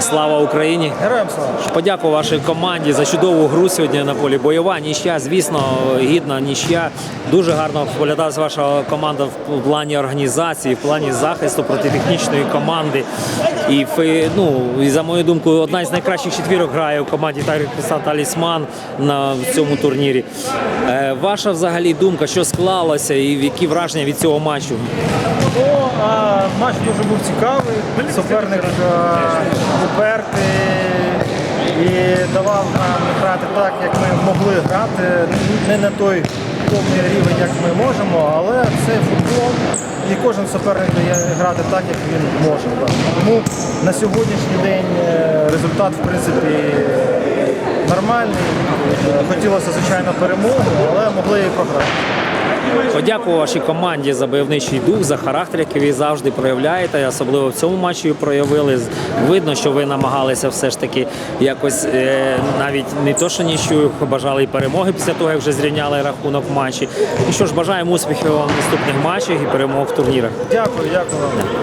Слава Україні! Героям слава! Подякую вашій команді за чудову гру сьогодні на полі. Бойова нічия, звісно, гідна нічия. Дуже гарно виглядає ваша команда в плані організації, в плані захисту протитехнічної команди. І ну, і за мою думку, одна з найкращих четвірок грає в команді Тарикисан Талісман на цьому турнірі. Е, Ваша взагалі думка, що склалося, і які враження від цього матчу? Ну, а матч дуже був цікавий. Суперник упертий і давав нам грати так, як ми могли грати. Не на той повний рівень, як ми можемо, але це футбол. І кожен суперник дає грати так, як він може. Тому на сьогоднішній день е, результат, в принципі, нормальний. Е, Хотілося, звичайно, перемогу, але могли і програти. Подякую вашій команді за бойовничий дух, за характер, який ви завжди проявляєте. Особливо в цьому матчі проявили. Видно, що ви намагалися все ж таки якось е, навіть не то, що нічого, бажали і перемоги після того, як вже зрівняли рахунок матчі. І що ж, бажаємо успіхів вам в наступних матчах і перемог в турнірах. Дякую, дякую вам.